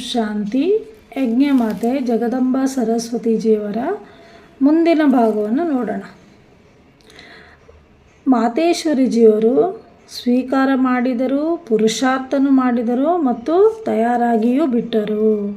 ಶಾಂತಿ ಯಜ್ಞಮಾತೆ ಜಗದಂಬ ಸರಸ್ವತಿಜಿಯವರ ಮುಂದಿನ ಭಾಗವನ್ನು ನೋಡೋಣ. ಮಾತೇಶ್ವರಿಜಿಯವರು ಸ್ವೀಕಾರ ಮಾಡಿದರು, ಪುರುಷಾರ್ಥನು ಮಾಡಿದರು ಮತ್ತು ತಯಾರಾಗಿಯೂ ಬಿಟ್ಟರು.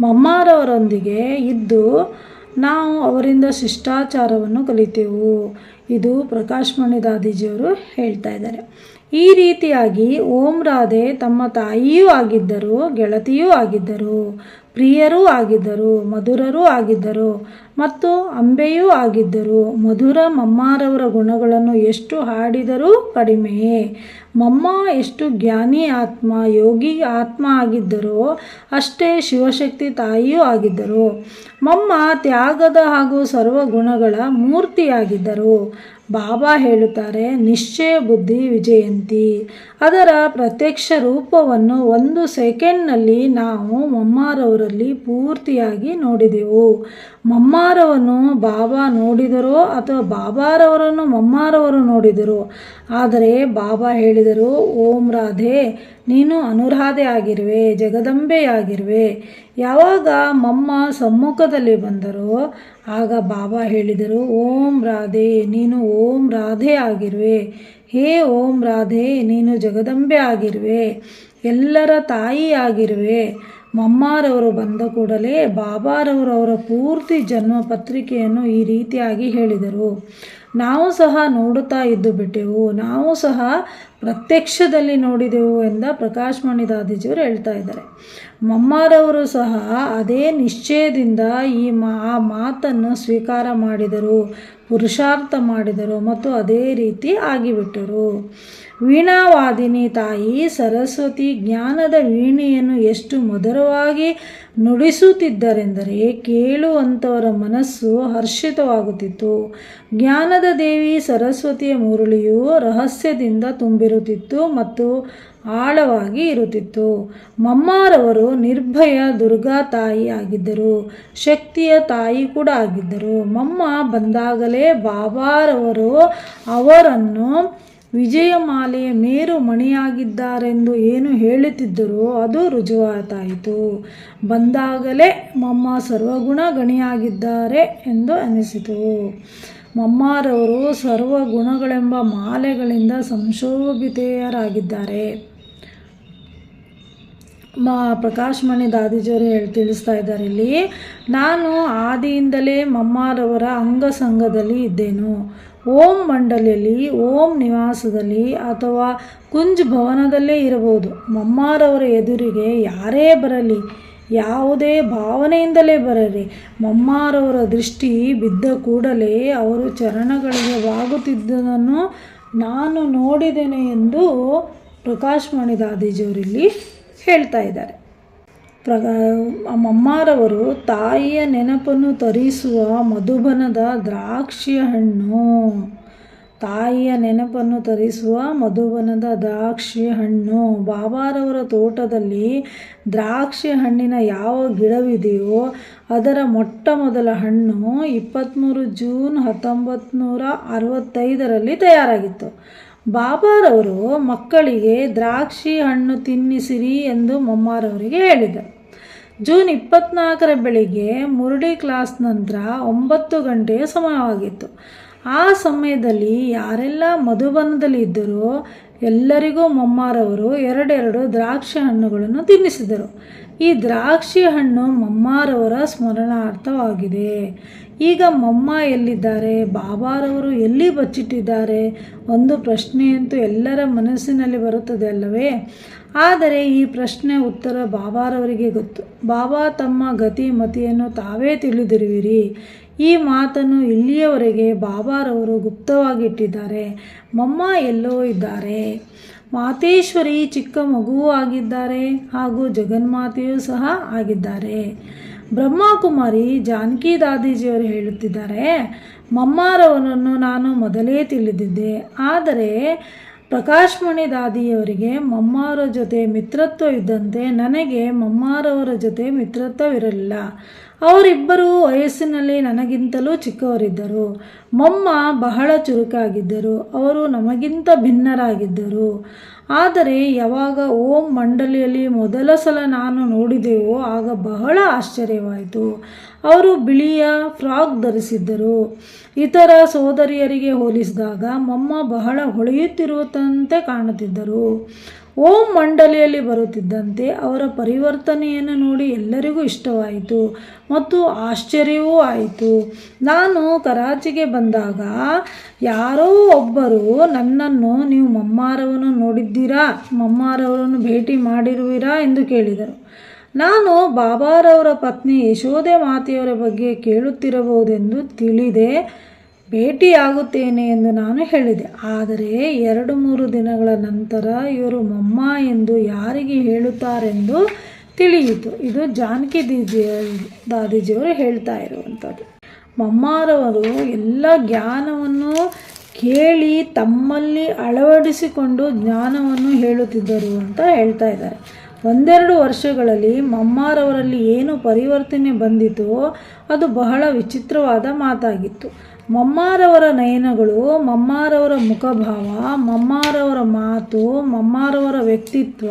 ಮಮ್ಮಾರವರೊಂದಿಗೆ ಇದ್ದು ನಾವು ಅವರಿಂದ ಶಿಷ್ಟಾಚಾರವನ್ನು ಕಲಿತೆವು. ಇದು ಪ್ರಕಾಶ್ ದಾದಿಜಿಯವರು ಹೇಳ್ತಾ ಇದ್ದಾರೆ. ಈ ರೀತಿಯಾಗಿ ಓಂ ರಾಧೆ ತಮ್ಮ ತಾಯಿಯೂ ಆಗಿದ್ದರು, ಗೆಳತಿಯೂ ಆಗಿದ್ದರು, ಪ್ರಿಯರೂ ಆಗಿದ್ದರು, ಮಧುರರೂ ಆಗಿದ್ದರು ಮತ್ತು ಅಂಬೆಯೂ ಆಗಿದ್ದರು. ಮಧುರ ಮಮ್ಮಾರವರ ಗುಣಗಳನ್ನು ಎಷ್ಟು ಹಾಡಿದರೂ ಕಡಿಮೆಯೇ ಮಮ್ಮ ಎಷ್ಟು ಜ್ಞಾನಿ ಆತ್ಮ, ಯೋಗಿ ಆತ್ಮ ಆಗಿದ್ದರೋ ಅಷ್ಟೇ ಶಿವಶಕ್ತಿ ತಾಯಿಯೂ ಆಗಿದ್ದರು. ಮಮ್ಮ ತ್ಯಾಗದ ಹಾಗೂ ಸರ್ವ ಗುಣಗಳ ಮೂರ್ತಿಯಾಗಿದ್ದರು. ಬಾಬಾ ಹೇಳುತ್ತಾರೆ, ನಿಶ್ಚಯ ಬುದ್ಧಿ ವಿಜಯಂತಿ. ಅದರ ಪ್ರತ್ಯಕ್ಷ ರೂಪವನ್ನು ಒಂದು ಸೆಕೆಂಡ್ನಲ್ಲಿ ನಾವು ಮಮ್ಮಾರವರಲ್ಲಿ ಪೂರ್ತಿಯಾಗಿ ನೋಡಿದೆವು. ಮಮ್ಮಾರವನ್ನು ಬಾಬಾ ನೋಡಿದರೋ ಅಥವಾ ಬಾಬಾರವರನ್ನು ಮಮ್ಮಾರವರು ನೋಡಿದರು? ಆದರೆ ಬಾಬಾ ಹೇಳಿದರು, ಓಂ ರಾಧೆ, ನೀನು ಅನುರಾಧೆ ಆಗಿರುವೆ, ಜಗದಂಬೆಯಾಗಿರುವೆ. ಯಾವಾಗ ಮಮ್ಮ ಸಮ್ಮುಖದಲ್ಲಿ ಬಂದರೋ ಆಗ ಬಾಬಾ ಹೇಳಿದರು, ಓಂ ರಾಧೆ, ನೀನು ಓಂ ರಾಧೆ ಆಗಿರುವೆ. ಹೇ ಓಂ ರಾಧೆ, ನೀನು ಜಗದಂಬೆ ಆಗಿರುವೆ. ಎಲ್ಲರ ತಾಯಿ ಆಗಿರುವೆ. ಮಮ್ಮಾರವರು ಬಂದ ಕೂಡಲೇ ಬಾಬಾರವರು ಅವರ ಪೂರ್ತಿ ಜನ್ಮ ಪತ್ರಿಕೆಯನ್ನು ಈ ರೀತಿಯಾಗಿ ಹೇಳಿದರು. ನಾವು ಸಹ ನೋಡುತ್ತಾ ಇದ್ದು ಬಿಟ್ಟೆವು. ನಾವು ಸಹ ಪ್ರತ್ಯಕ್ಷದಲ್ಲಿ ನೋಡಿದೆವು ಎಂದ ಪ್ರಕಾಶ್ ಮಣಿ ದಾದಿಜಿಯವರು ಹೇಳ್ತಾ ಇದ್ದಾರೆ. ಮಮ್ಮಾರವರು ಸಹ ಅದೇ ನಿಶ್ಚಯದಿಂದ ಈ ಮಾ, ಆ ಮಾತನ್ನು ಸ್ವೀಕಾರ ಮಾಡಿದರು, ಪುರುಷಾರ್ಥ ಮಾಡಿದರು ಮತ್ತು ಅದೇ ರೀತಿ ಆಗಿಬಿಟ್ಟರು. ವೀಣಾವಾದಿನಿ ತಾಯಿ ಸರಸ್ವತಿ ಜ್ಞಾನದ ವೀಣೆಯನ್ನು ಎಷ್ಟು ಮಧುರವಾಗಿ ನುಡಿಸುತ್ತಿದ್ದರೆಂದರೆ ಕೇಳುವಂಥವರ ಮನಸ್ಸು ಹರ್ಷಿತವಾಗುತ್ತಿತ್ತು. ಜ್ಞಾನದ ದೇವಿ ಸರಸ್ವತಿಯ ಮುರುಳಿಯು ರಹಸ್ಯದಿಂದ ತುಂಬಿರುತ್ತಿತ್ತು ಮತ್ತು ಆಳವಾಗಿ ಇರುತ್ತಿತ್ತು. ಮಮ್ಮಾರವರು ನಿರ್ಭಯ ದುರ್ಗಾ ತಾಯಿ ಆಗಿದ್ದರು. ಶಕ್ತಿಯ ತಾಯಿ ಕೂಡ ಆಗಿದ್ದರು. ಮಮ್ಮ ಬಂದಾಗಲೇ ಬಾಬಾರವರು ಅವರನ್ನು ವಿಜಯಮಾಲೆಯ ಮೇರು ಮಣಿಯಾಗಿದ್ದಾರೆಂದು ಏನು ಹೇಳುತ್ತಿದ್ದರೋ ಅದು ರುಜುವಾತಾಯಿತು. ಬಂದಾಗಲೇ ಮಮ್ಮ ಸರ್ವಗುಣ ಗಣಿಯಾಗಿದ್ದಾರೆ ಎಂದು ಅನಿಸಿತು. ಮಮ್ಮಾರವರು ಸರ್ವ ಗುಣಗಳೆಂಬ ಮಾಲೆಗಳಿಂದ ಸಂಶೋಭಿತೆಯರಾಗಿದ್ದಾರೆ. ಮಾ ಪ್ರಕಾಶ್ ಮಣಿ ದಾದಿಜಿಯವರು ಹೇಳಿ, ತಿಳಿಸ್ತಾ ಇದ್ದಾರೆ ಇಲ್ಲಿ, ನಾನು ಆದಿಯಿಂದಲೇ ಮಮ್ಮಾರವರ ಅಂಗಸಂಗದಲ್ಲಿ ಇದ್ದೇನು. ಓಂ ಮಂಡಲಿಯಲ್ಲಿ, ಓಂ ನಿವಾಸದಲ್ಲಿ ಅಥವಾ ಕುಂಜ್ ಭವನದಲ್ಲೇ ಇರಬಹುದು. ಮಮ್ಮಾರವರ ಎದುರಿಗೆ ಯಾರೇ ಬರಲಿ. ಯಾವುದೇ ಭಾವನೆಯಿಂದಲೇ ಬರರಿ. ಮಮ್ಮಾರವರ ದೃಷ್ಟಿ ಬಿದ್ದ ಕೂಡಲೇ ಅವರು ಚರಣಗಳಿಗೆ ಬಾಗುತ್ತಿದ್ದುದನ್ನು ನಾನು ನೋಡಿದ್ದೇನೆ ಎಂದು ಪ್ರಕಾಶ್ ಮಣಿ ದಾದಿಜಿಯವರಿಲ್ಲಿ ಹೇಳ್ತಾ ಇದ್ದಾರೆ. ಪ್ರಗ ಮಮ್ಮಾರವರು ತಾಯಿಯ ನೆನಪನ್ನು ತರಿಸುವ ಮಧುಬನದ ದ್ರಾಕ್ಷಿಯ ಹಣ್ಣು. ತಾಯಿಯ ನೆನಪನ್ನು ತರಿಸುವ ಮಧುಬನದ ದ್ರಾಕ್ಷಿ ಹಣ್ಣು. ಬಾಬಾರವರ ತೋಟದಲ್ಲಿ ದ್ರಾಕ್ಷಿ ಹಣ್ಣಿನ ಯಾವ ಗಿಡವಿದೆಯೋ, ಅದರ ಮೊಟ್ಟ ಮೊದಲ ಹಣ್ಣು ಇಪ್ಪತ್ತ್ಮೂರು ಜೂನ್ ಹತ್ತೊಂಬತ್ತು ನೂರ ಅರವತ್ತೈದರಲ್ಲಿ ತಯಾರಾಗಿತ್ತು. ಬಾಬಾರವರು ಮಕ್ಕಳಿಗೆ ದ್ರಾಕ್ಷಿ ಹಣ್ಣು ತಿನ್ನಿಸಿರಿ ಎಂದು ಮೊಮ್ಮಾರವರಿಗೆ ಹೇಳಿದರು. ಜೂನ್ ಇಪ್ಪತ್ನಾಲ್ಕರ ಬೆಳಿಗ್ಗೆ ಮುರುಡಿ ಕ್ಲಾಸ್ ನಂತರ ಒಂಬತ್ತು ಗಂಟೆಯ ಸಮಯವಾಗಿತ್ತು. ಆ ಸಮಯದಲ್ಲಿ ಯಾರೆಲ್ಲ ಮಧುಬನದಲ್ಲಿ ಇದ್ದರೋ ಎಲ್ಲರಿಗೂ ಮಮ್ಮಾರವರು ಎರಡೆರಡು ದ್ರಾಕ್ಷಿ ಹಣ್ಣುಗಳನ್ನು ತಿನ್ನಿಸಿದರು. ಈ ದ್ರಾಕ್ಷಿ ಹಣ್ಣು ಮಮ್ಮಾರವರ ಸ್ಮರಣಾರ್ಥವಾಗಿದೆ. ಈಗ ಮಮ್ಮ ಎಲ್ಲಿದ್ದಾರೆ? ಬಾಬಾರವರು ಎಲ್ಲಿ ಬಚ್ಚಿಟ್ಟಿದ್ದಾರೆ? ಒಂದು ಪ್ರಶ್ನೆಯಂತೂ ಎಲ್ಲರ ಮನಸ್ಸಿನಲ್ಲಿ ಬರುತ್ತದೆ ಅಲ್ಲವೇ? ಆದರೆ ಈ ಪ್ರಶ್ನೆ ಉತ್ತರ ಬಾಬಾರವರಿಗೆ ಗೊತ್ತು. ಬಾಬಾ, ತಮ್ಮ ಗತಿ ಮತಿಯನ್ನು ತಾವೇ ತಿಳಿದಿರುವಿರಿ. ಈ ಮಾತನ್ನು ಇಲ್ಲಿಯವರೆಗೆ ಬಾಬಾರವರು ಗುಪ್ತವಾಗಿಟ್ಟಿದ್ದಾರೆ. ಮಮ್ಮ ಎಲ್ಲೋ ಇದ್ದಾರೆ. ಮಾತೇಶ್ವರಿ ಚಿಕ್ಕ ಮಗುವೂ ಆಗಿದ್ದಾರೆ ಹಾಗೂ ಜಗನ್ಮಾತೆಯೂ ಸಹ ಆಗಿದ್ದಾರೆ. ಬ್ರಹ್ಮಕುಮಾರಿ ಜಾನಕಿ ದಾದೀಜಿಯವರು ಹೇಳುತ್ತಿದ್ದಾರೆ ಮಮ್ಮಾರವರನ್ನು ನಾನು ಮೊದಲೇ ತಿಳಿದಿದ್ದೆ. ಆದರೆ ಪ್ರಕಾಶ್ಮಣಿ ದಾದಿಯವರಿಗೆ ಮಮ್ಮಾರ ಜೊತೆ ಮಿತ್ರತ್ವ ಇದ್ದಂತೆ ನನಗೆ ಮಮ್ಮಾರವರ ಜೊತೆ ಮಿತ್ರತ್ವವಿರಲಿಲ್ಲ. ಅವರಿಬ್ಬರು ವಯಸ್ಸಿನಲ್ಲಿ ನನಗಿಂತಲೂ ಚಿಕ್ಕವರಿದ್ದರು. ಮೊಮ್ಮ ಬಹಳ ಚುರುಕಾಗಿದ್ದರು. ಅವರು ನಮಗಿಂತ ಭಿನ್ನರಾಗಿದ್ದರು. ಆದರೆ ಯಾವಾಗ ಓಂ ಮಂಡಳಿಯಲ್ಲಿ ಮೊದಲ ಸಲ ನಾನು ನೋಡಿದೆವೋ ಆಗ ಬಹಳ ಆಶ್ಚರ್ಯವಾಯಿತು. ಅವರು ಬಿಳಿಯ ಫ್ರಾಕ್ ಧರಿಸಿದ್ದರು. ಇತರ ಸೋದರಿಯರಿಗೆ ಹೋಲಿಸಿದಾಗ ಮೊಮ್ಮ ಬಹಳ ಹೊಳೆಯುತ್ತಿರುವಂತೆ ಕಾಣುತ್ತಿದ್ದರು. ಓಂ ಮಂಡಲಿಯಲ್ಲಿ ಬರುತ್ತಿದ್ದಂತೆ ಅವರ ಪರಿವರ್ತನೆಯನ್ನು ನೋಡಿ ಎಲ್ಲರಿಗೂ ಇಷ್ಟವಾಯಿತು. ಮತ್ತು ಆಶ್ಚರ್ಯವೂ ಆಯಿತು. ನಾನು ಕರಾಚಿಗೆ ಬಂದಾಗ ಯಾರೋ ಒಬ್ಬರು ನನ್ನನ್ನು ನೀವು ಮಮ್ಮಾರವನ್ನು ನೋಡಿದ್ದೀರಾ? ಮಮ್ಮಾರವರನ್ನು ಭೇಟಿ ಮಾಡಿರುವಿರಾ ಎಂದು ಕೇಳಿದರು. ನಾನು ಬಾಬಾರವರ ಪತ್ನಿ ಯಶೋದೆ ಮಾತೆಯವರ ಬಗ್ಗೆ ಕೇಳುತ್ತಿರಬಹುದೆಂದು ತಿಳಿದೆ. ಭೇಟಿಯಾಗುತ್ತೇನೆ ಎಂದು ನಾನು ಹೇಳಿದೆ. ಆದರೆ ಎರಡು ಮೂರು ದಿನಗಳ ನಂತರ ಇವರು ಮೊಮ್ಮ ಎಂದು ಯಾರಿಗೆ ಹೇಳುತ್ತಾರೆಂದು ತಿಳಿಯಿತು. ಇದು ಜಾನಕಿ ದೀದಿ ದಾದೀಜಿಯವರು ಹೇಳ್ತಾ ಇರುವಂಥದ್ದು. ಮಮ್ಮಾರವರು ಎಲ್ಲ ಜ್ಞಾನವನ್ನು ಕೇಳಿ ತಮ್ಮಲ್ಲಿ ಅಳವಡಿಸಿಕೊಂಡು ಜ್ಞಾನವನ್ನು ಹೇಳುತ್ತಿದ್ದರು ಅಂತ ಹೇಳ್ತಾ ಇದ್ದಾರೆ. ಒಂದೆರಡು ವರ್ಷಗಳಲ್ಲಿ ಮಮ್ಮಾರವರಲ್ಲಿ ಏನು ಪರಿವರ್ತನೆ ಬಂದಿತೋ ಅದು ಬಹಳ ವಿಚಿತ್ರವಾದ ಮಾತಾಗಿತ್ತು. ಮಮ್ಮಾರವರ ನಯನಗಳು, ಮಮ್ಮಾರವರ ಮುಖಭಾವ, ಮಮ್ಮಾರವರ ಮಾತು, ಮಮ್ಮಾರವರ ವ್ಯಕ್ತಿತ್ವ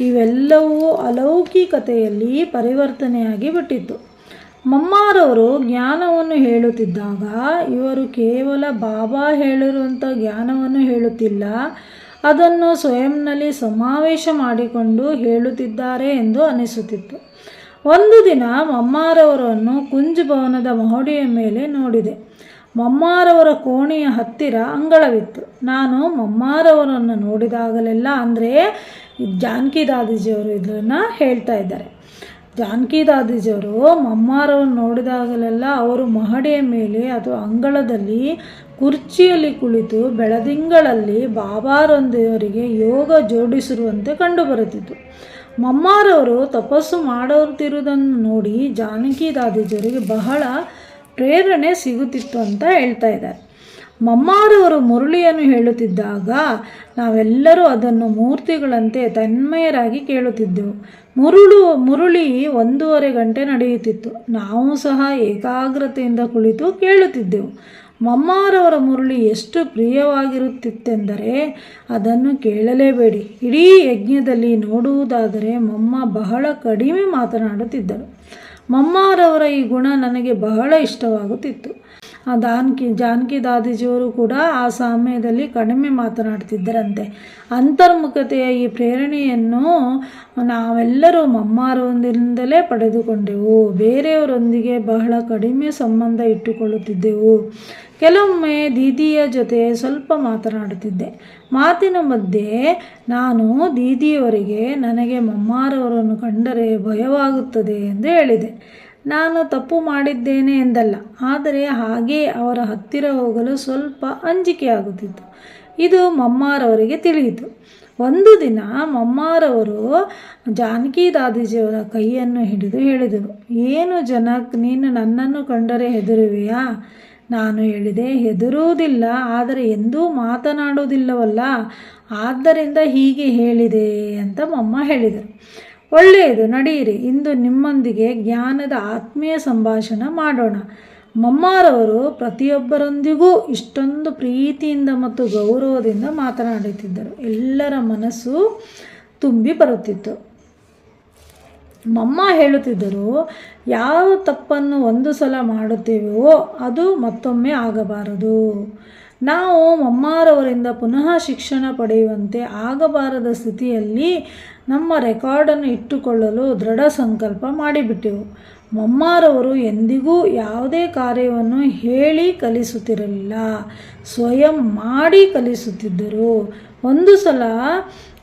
ಇವೆಲ್ಲವೂ ಅಲೌಕಿಕತೆಯಲ್ಲಿ ಪರಿವರ್ತನೆಯಾಗಿ ಬಿಟ್ಟಿತ್ತು. ಮಮ್ಮಾರವರು ಜ್ಞಾನವನ್ನು ಹೇಳುತ್ತಿದ್ದಾಗ ಇವರು ಕೇವಲ ಬಾಬಾ ಹೇಳಿರುವಂಥ ಜ್ಞಾನವನ್ನು ಹೇಳುತ್ತಿಲ್ಲ, ಅದನ್ನು ಸ್ವಯಂನಲ್ಲಿ ಸಮಾವೇಶ ಮಾಡಿಕೊಂಡು ಹೇಳುತ್ತಿದ್ದಾರೆ ಎಂದು ಅನಿಸುತ್ತಿತ್ತು. ಒಂದು ದಿನ ಮಮ್ಮಾರವರನ್ನು ಕುಂಜ್ ಭವನದ ಮಹಡಿಯ ಮೇಲೆ ನೋಡಿದೆ. ಮಮ್ಮಾರವರ ಕೋಣೆಯ ಹತ್ತಿರ ಅಂಗಳವಿತ್ತು. ನಾನು ಮಮ್ಮಾರವರನ್ನು ನೋಡಿದಾಗಲೆಲ್ಲ ಅಂದರೆ ಜಾನಕಿ ದಾದಿಜಿಯವರು ಇದನ್ನು ಹೇಳ್ತಾ ಇದ್ದಾರೆ. ಜಾನಕಿ ದಾದಿಜಿಯವರು ಮಮ್ಮಾರವನ್ನು ನೋಡಿದಾಗಲೆಲ್ಲ ಅವರು ಮಹಡಿಯ ಮೇಲೆ ಅಥವಾ ಅಂಗಳದಲ್ಲಿ ಕುರ್ಚಿಯಲ್ಲಿ ಕುಳಿತು ಬೆಳದಿಂಗಳಲ್ಲಿ ಬಾಬಾರೊಂದಿಯವರಿಗೆ ಯೋಗ ಜೋಡಿಸಿರುವಂತೆ ಕಂಡುಬರುತ್ತಿತ್ತು ಮಮ್ಮಾರವರು ತಪಸ್ಸು ಮಾಡುತ್ತಿರುವುದನ್ನು ನೋಡಿ ಜಾನಕಿ ದಾದಿಜಿಯವರಿಗೆ ಬಹಳ ಪ್ರೇರಣೆ ಸಿಗುತ್ತಿತ್ತು ಅಂತ ಹೇಳ್ತಾ ಇದ್ದಾರೆ. ಮಮ್ಮಾರವರು ಮುರಳಿಯನ್ನು ಹೇಳುತ್ತಿದ್ದಾಗ ನಾವೆಲ್ಲರೂ ಅದನ್ನು ಮೂರ್ತಿಗಳಂತೆ ತನ್ಮಯರಾಗಿ ಕೇಳುತ್ತಿದ್ದೆವು. ಮುರುಳು, ಮುರುಳಿ ಒಂದೂವರೆ ಗಂಟೆ ನಡೆಯುತ್ತಿತ್ತು. ನಾವು ಸಹ ಏಕಾಗ್ರತೆಯಿಂದ ಕುಳಿತು ಕೇಳುತ್ತಿದ್ದೆವು. ಮಮ್ಮಾರವರ ಮುರುಳಿ ಎಷ್ಟು ಪ್ರಿಯವಾಗಿರುತ್ತಿತ್ತೆಂದರೆ ಅದನ್ನು ಕೇಳಲೇಬೇಡಿ. ಇಡೀ ಯಜ್ಞದಲ್ಲಿ ನೋಡುವುದಾದರೆ ಮಮ್ಮ ಬಹಳ ಕಡಿಮೆ ಮಾತನಾಡುತ್ತಿದ್ದರು ಮಮ್ಮಾರವರ ಈ ಗುಣ ನನಗೆ ಬಹಳ ಇಷ್ಟವಾಗುತ್ತಿತ್ತು. ಆ ದಾನ್ಕಿ, ಜಾನಕಿ ದಾದಿಜಿಯವರು ಕೂಡ ಆ ಸಮಯದಲ್ಲಿ ಕಡಿಮೆ ಮಾತನಾಡ್ತಿದ್ದರಂತೆ. ಅಂತರ್ಮುಖತೆಯ ಈ ಪ್ರೇರಣೆಯನ್ನು ನಾವೆಲ್ಲರೂ ಮಮ್ಮಾರೊಂದಿರಿಂದಲೇ ಪಡೆದುಕೊಂಡೆವು. ಬೇರೆಯವರೊಂದಿಗೆ ಬಹಳ ಕಡಿಮೆ ಸಂಬಂಧ ಇಟ್ಟುಕೊಳ್ಳುತ್ತಿದ್ದೆವು. ಕೆಲವೊಮ್ಮೆ ದೀದಿಯ ಜೊತೆ ಸ್ವಲ್ಪ ಮಾತನಾಡುತ್ತಿದ್ದೆ. ಮಾತಿನ ಮಧ್ಯೆ ನಾನು, ದೀದಿಯವರಿಗೆ ನನಗೆ ಮಮ್ಮಾರವರನ್ನು ಕಂಡರೆ ಭಯವಾಗುತ್ತದೆ ಎಂದು ಹೇಳಿದೆ. ನಾನು ತಪ್ಪು ಮಾಡಿದ್ದೇನೆ ಎಂದಲ್ಲ. ಆದರೆ ಹಾಗೆ ಅವರ ಹತ್ತಿರ ಹೋಗಲು ಸ್ವಲ್ಪ ಅಂಜಿಕೆಯಾಗುತ್ತಿತ್ತು. ಇದು ಮಮ್ಮಾರವರಿಗೆ ತಿಳಿಯಿತು. ಒಂದು ದಿನ ಮಮ್ಮಾರವರು ಜಾನಕಿ ದಾದೀಜಿಯವರ ಕೈಯನ್ನು ಹಿಡಿದು ಹೇಳಿದರು. ಏನು ಜನಕ್, ನೀನು ನನ್ನನ್ನು ಕಂಡರೆ ಹೆದರುವೆಯಾ? ನಾನು ಹೇಳಿದೆ, ಹೆದರುವುದಿಲ್ಲ, ಆದರೆ ಎಂದೂ ಮಾತನಾಡುವುದಿಲ್ಲವಲ್ಲ. ಆದ್ದರಿಂದ ಹೀಗೆ ಹೇಳಿದೆ ಅಂತ ಮಮ್ಮ ಹೇಳಿದರು. ಒಳ್ಳೆಯದು ನಡೆಯಿರಿ ಇಂದು ನಿಮ್ಮೊಂದಿಗೆ ಜ್ಞಾನದ ಆತ್ಮೀಯ ಸಂಭಾಷಣೆ ಮಾಡೋಣ. ಮಮ್ಮಾರವರು ಪ್ರತಿಯೊಬ್ಬರೊಂದಿಗೂ ಇಷ್ಟೊಂದು ಪ್ರೀತಿಯಿಂದ ಮತ್ತು ಗೌರವದಿಂದ ಮಾತನಾಡುತ್ತಿದ್ದರು. ಎಲ್ಲರ ಮನಸ್ಸು ತುಂಬಿ ಬರುತ್ತಿತ್ತು. ಮಮ್ಮ ಹೇಳುತ್ತಿದ್ದರು, ಯಾವ ತಪ್ಪನ್ನು ಒಂದು ಸಲ ಮಾಡುತ್ತೇವೆಯೋ ಅದು ಮತ್ತೊಮ್ಮೆ ಆಗಬಾರದು. ನಾವು ಮಮ್ಮಾರವರಿಂದ ಪುನಃ ಶಿಕ್ಷಣ ಪಡೆಯುವಂತೆ ಆಗಬಾರದ ಸ್ಥಿತಿಯಲ್ಲಿ ನಮ್ಮ ರೆಕಾರ್ಡನ್ನು ಇಟ್ಟುಕೊಳ್ಳಲು ದೃಢ ಸಂಕಲ್ಪ ಮಾಡಿಬಿಟ್ಟೆವು. ಮಮ್ಮಾರವರು ಎಂದಿಗೂ ಯಾವುದೇ ಕಾರ್ಯವನ್ನು ಹೇಳಿ ಕಲಿಸುತ್ತಿರಲಿಲ್ಲ. ಸ್ವಯಂ ಮಾಡಿ ಕಲಿಸುತ್ತಿದ್ದರು. ಒಂದು ಸಲ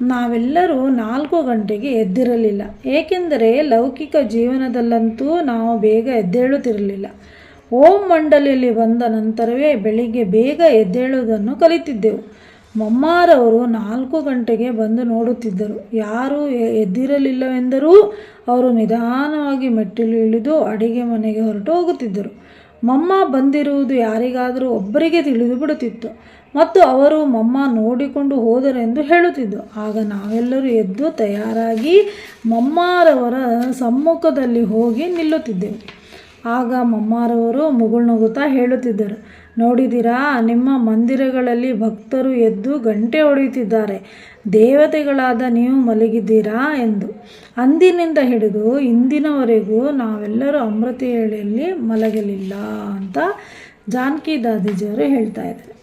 ನಾವೆಲ್ಲರೂ ನಾಲ್ಕು ಗಂಟೆಗೆ ಎದ್ದಿರಲಿಲ್ಲ. ಏಕೆಂದರೆ ಲೌಕಿಕ ಜೀವನದಲ್ಲಂತೂ ನಾವು ಬೇಗ ಎದ್ದೇಳುತ್ತಿರಲಿಲ್ಲ. ಓಂ ಮಂಡಲಿಯಲ್ಲಿ ಬಂದ ನಂತರವೇ ಬೆಳಿಗ್ಗೆ ಬೇಗ ಎದ್ದೇಳುವುದನ್ನು ಕಲಿತಿದ್ದೆವು. ಮಮ್ಮಾರವರು ನಾಲ್ಕು ಗಂಟೆಗೆ ಬಂದು ನೋಡುತ್ತಿದ್ದರು. ಯಾರೂ ಎದ್ದಿರಲಿಲ್ಲವೆಂದರೂ ಅವರು ನಿಧಾನವಾಗಿ ಮೆಟ್ಟಿಲು ಇಳಿದು ಅಡಿಗೆ ಮನೆಗೆ ಹೊರಟು ಹೋಗುತ್ತಿದ್ದರು. ಮಮ್ಮ ಬಂದಿರುವುದು ಯಾರಿಗಾದರೂ ಒಬ್ಬರಿಗೆ ತಿಳಿದು ಬಿಡುತ್ತಿತ್ತು. ಮತ್ತು ಅವರು ಮಮ್ಮ ನೋಡಿಕೊಂಡು ಹೋದರೆಂದು ಹೇಳುತ್ತಿದ್ದರು. ಆಗ ನಾವೆಲ್ಲರೂ ಎದ್ದು ತಯಾರಾಗಿ ಮಮ್ಮಾರವರ ಸಮ್ಮುಖದಲ್ಲಿ ಹೋಗಿ ನಿಲ್ಲುತ್ತಿದ್ದೆವು. ಆಗ ಮಮ್ಮಾರವರು ಮುಗುಳ್ನಗುತ್ತಾ ಹೇಳುತ್ತಿದ್ದರು. ನೋಡಿದಿರಾ, ನಿಮ್ಮ ಮಂದಿರಗಳಲ್ಲಿ ಭಕ್ತರು ಎದ್ದು ಗಂಟೆ ಹೊಡೆಯುತ್ತಿದ್ದಾರೆ. ದೇವತೆಗಳಾದ ನೀವು ಮಲಗಿದ್ದೀರಾ ಎಂದು. ಅಂದಿನಿಂದ ಹಿಡಿದು ಇಂದಿನವರೆಗೂ ನಾವೆಲ್ಲರೂ ಅಮೃತೇಳಿಯಲ್ಲಿ ಮಲಗಲಿಲ್ಲ ಅಂತ ಜಾನಕಿ ದಾದಿಜಿಯವರು ಹೇಳ್ತಾ ಇದ್ದಾರೆ.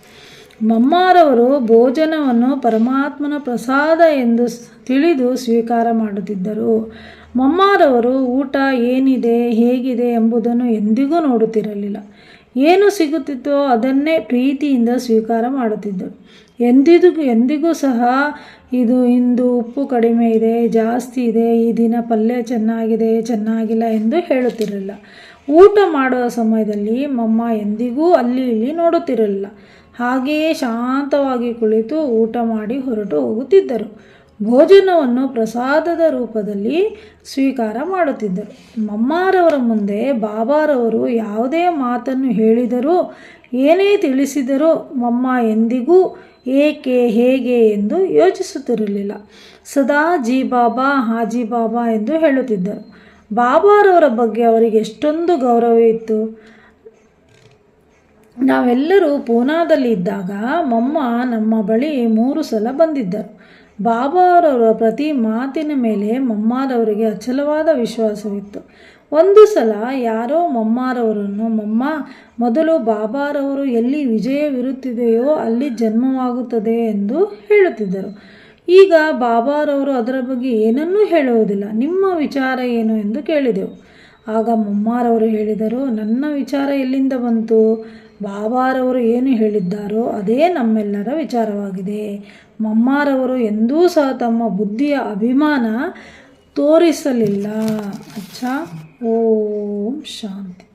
ಮಮ್ಮಾರವರು ಭೋಜನವನ್ನು ಪರಮಾತ್ಮನ ಪ್ರಸಾದ ಎಂದು ತಿಳಿದು ಸ್ವೀಕಾರ ಮಾಡುತ್ತಿದ್ದರು. ಮಮ್ಮಾರವರು ಊಟ ಏನಿದೆ, ಹೇಗಿದೆ ಎಂಬುದನ್ನು ಎಂದಿಗೂ ನೋಡುತ್ತಿರಲಿಲ್ಲ. ಏನು ಸಿಗುತ್ತಿತ್ತೋ ಅದನ್ನೇ ಪ್ರೀತಿಯಿಂದ ಸ್ವೀಕಾರ ಮಾಡುತ್ತಿದ್ದರು. ಎಂದಿಗೂ ಎಂದಿಗೂ ಸಹ ಇದು ಇಂದು ಉಪ್ಪು ಕಡಿಮೆ ಇದೆ, ಜಾಸ್ತಿ ಇದೆ, ಈ ದಿನ ಪಲ್ಯ ಚೆನ್ನಾಗಿದೆ, ಚೆನ್ನಾಗಿಲ್ಲ ಎಂದು ಹೇಳುತ್ತಿರಲಿಲ್ಲ. ಊಟ ಮಾಡುವ ಸಮಯದಲ್ಲಿ ಮಮ್ಮ ಎಂದಿಗೂ ಅಲ್ಲಿ ಇಲ್ಲಿ ನೋಡುತ್ತಿರಲಿಲ್ಲ. ಹಾಗೆಯೇ ಶಾಂತವಾಗಿ ಕುಳಿತು ಊಟ ಮಾಡಿ ಹೊರಟು ಹೋಗುತ್ತಿದ್ದರು. ಭೋಜನವನ್ನು ಪ್ರಸಾದದ ರೂಪದಲ್ಲಿ ಸ್ವೀಕಾರ ಮಾಡುತ್ತಿದ್ದರು. ಮಮ್ಮಾರವರ ಮುಂದೆ ಬಾಬಾರವರು ಯಾವುದೇ ಮಾತನ್ನು ಹೇಳಿದರೂ ಏನೇ ತಿಳಿಸಿದರೂ ಮಮ್ಮ ಎಂದಿಗೂ ಏಕೆ, ಹೇಗೆ ಎಂದು ಯೋಚಿಸುತ್ತಿರಲಿಲ್ಲ. ಸದಾ ಜಿ ಬಾಬಾ ಹಾಜಿ ಬಾಬಾ ಎಂದು ಹೇಳುತ್ತಿದ್ದರು. ಬಾಬಾರವರ ಬಗ್ಗೆ ಅವರಿಗೆ ಎಷ್ಟೊಂದು ಗೌರವ ಇತ್ತು. ನಾವೆಲ್ಲರೂ ಪೂನಾದಲ್ಲಿ ಇದ್ದಾಗ ಮಮ್ಮ ನಮ್ಮ ಬಳಿ ಮೂರು ಸಲ ಬಂದಿದ್ದರು. ಬಾಬಾರವರ ಪ್ರತಿ ಮಾತಿನ ಮೇಲೆ ಮಮ್ಮಾರವರಿಗೆ ಅಚಲವಾದ ವಿಶ್ವಾಸವಿತ್ತು. ಒಂದು ಸಲ ಯಾರೋ ಮಮ್ಮಾರವರನ್ನು, ಮಮ್ಮ, ಮೊದಲು ಬಾಬಾರವರು ಎಲ್ಲಿ ವಿಜಯವಿರುತ್ತಿದೆಯೋ ಅಲ್ಲಿ ಜನ್ಮವಾಗುತ್ತದೆ ಎಂದು ಹೇಳುತ್ತಿದ್ದರು. ಈಗ ಬಾಬಾರವರು ಅದರ ಬಗ್ಗೆ ಏನನ್ನೂ ಹೇಳುವುದಿಲ್ಲ. ನಿಮ್ಮ ವಿಚಾರ ಏನು ಎಂದು ಕೇಳಿದೆವು. ಆಗ ಮಮ್ಮಾರವರು ಹೇಳಿದರು, ನನ್ನ ವಿಚಾರ ಎಲ್ಲಿಂದ ಬಂತು? ಬಾಬಾರವರು ಏನು ಹೇಳಿದ್ದಾರೋ ಅದೇ ನಮ್ಮೆಲ್ಲರ ವಿಚಾರವಾಗಿದೆ. ಮಮ್ಮಾರವರು ಎಂದೂ ಸಹ ತಮ್ಮ ಬುದ್ಧಿಯ ಅಭಿಮಾನ ತೋರಿಸಲಿಲ್ಲ. ಅಚ್ಚ. ಓಂ ಶಾಂತಿ.